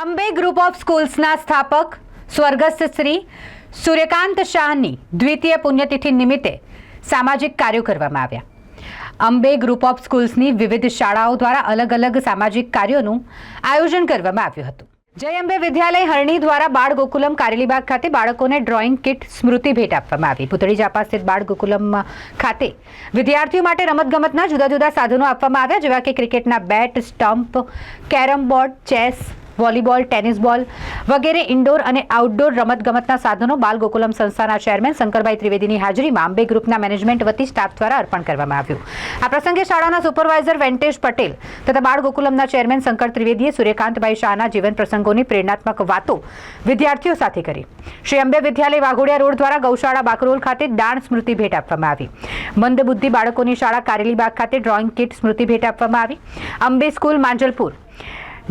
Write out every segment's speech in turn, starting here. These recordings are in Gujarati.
અંબે ગ્રુપ ઓફ સ્કૂલ્સના સ્થાપક, સ્વર્ગસ્થ શ્રી સૂર્યકાંત શાહની દ્વિતીય પુણ્યતિથિ નિમિત્તે સામાજિક કાર્યો કરવામાં આવ્યા. અંબે ગ્રુપ ઓફ સ્કૂલ્સની વિવિધ શાળાઓ દ્વારા અલગ અલગ સામાજિક કાર્યોનું આયોજન કરવામાં આવ્યું હતું. જય અંબે વિદ્યાલય હરણી દ્વારા બાળ ગોકુલમ કારેલીબાગ ખાતે બાળકોને ડ્રોઈંગ કિટ સ્મૃતિ ભેટ આપવામાં આવી. પુતળી જાપા સ્થિત બાળ ગોકુલમ ખાતે વિદ્યાર્થીઓ માટે રમતગમતના જુદા જુદા સાધનો આપવામાં આવ્યા, જેવા કે ક્રિકેટના bat, stump, carrom board, chess volleyball, tennis ball વગેરે ઇન્ડોર અને આઉટડોર રમતગમતના સાધનો બાલ ગોકુલમ સંસ્થાના ચેરમેન શંકરભાઈ ત્રિવેદીની હાજરીમાં અંબે ગ્રુપના મેનેજમેન્ટ વતી સ્ટાફ દ્વારા અર્પણ કરવામાં આવ્યું. આ પ્રસંગે શાળાના સુપરવાઇઝર વેંટેશ પટેલ તથા બાળ ગોકુલમના ચેરમેન શંકર ત્રિવેદીએ સૂર્યકાંતભાઈ શાહના જીવન પ્રસંગોની પ્રેરણાત્મક વાતો વિદ્યાર્થીઓ સાથે કરી. શ્રી અંબે વિદ્યાલય વાઘોડિયા રોડ દ્વારા ગૌશાળા બાકરોલ ખાતે દાણ સ્મૃતિ ભેટ આપવામાં આવી. મંદબુદ્ધિ બાળકોની શાળા કારેલીબાગ ખાતે ડ્રોઈંગ કિટ સ્મૃતિ ભેટ આપવામાં આવી. અંબે સ્કૂલ માંજલપુર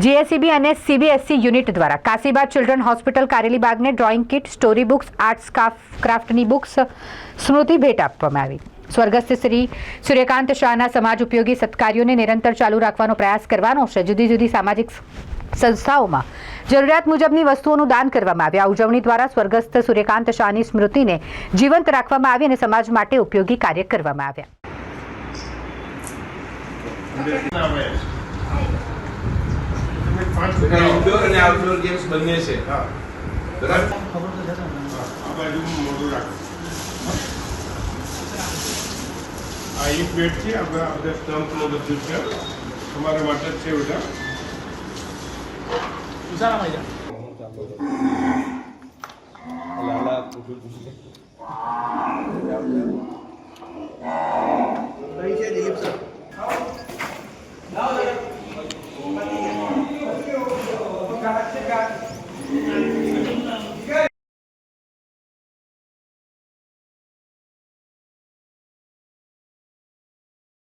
જીએસસીબી અને સીબીએસસી યુનિટ દ્વારા Kashibag children hospital કારેલીબાગને drawing kit, story books, arts ક્રાફ્ટની books, સ્મૃતિ ભેટ આપવામાં આવી. સ્વર્ગસ્થ શ્રી સૂર્યકાંત શાહના સમાજ ઉપયોગી સત્કાર્યોને નિરંતર ચાલુ રાખવાનો પ્રયાસ કરવાનો છે. જુદી જુદી સામાજિક સંસ્થાઓમાં જરૂરિયાત મુજબની વસ્તુઓનું દાન કરવામાં આવ્યા. ઉજવણી દ્વારા સ્વર્ગસ્થ સૂર્યકાંત શાહની સ્મૃતિને જીવંત રાખવામાં આવી અને સમાજ માટે ઉપયોગી કાર્ય કરવામાં આવ્યા. ઇન્ડોર અને આઉટડોર ગેમ્સ બંને છે. હા. બરાબર? આ બાજુ મોટું રાખ. આ એક બેટ છે આ બધા બધા સ્ટમ્પ ને બધું છે. તમારા માટે જ છે બધા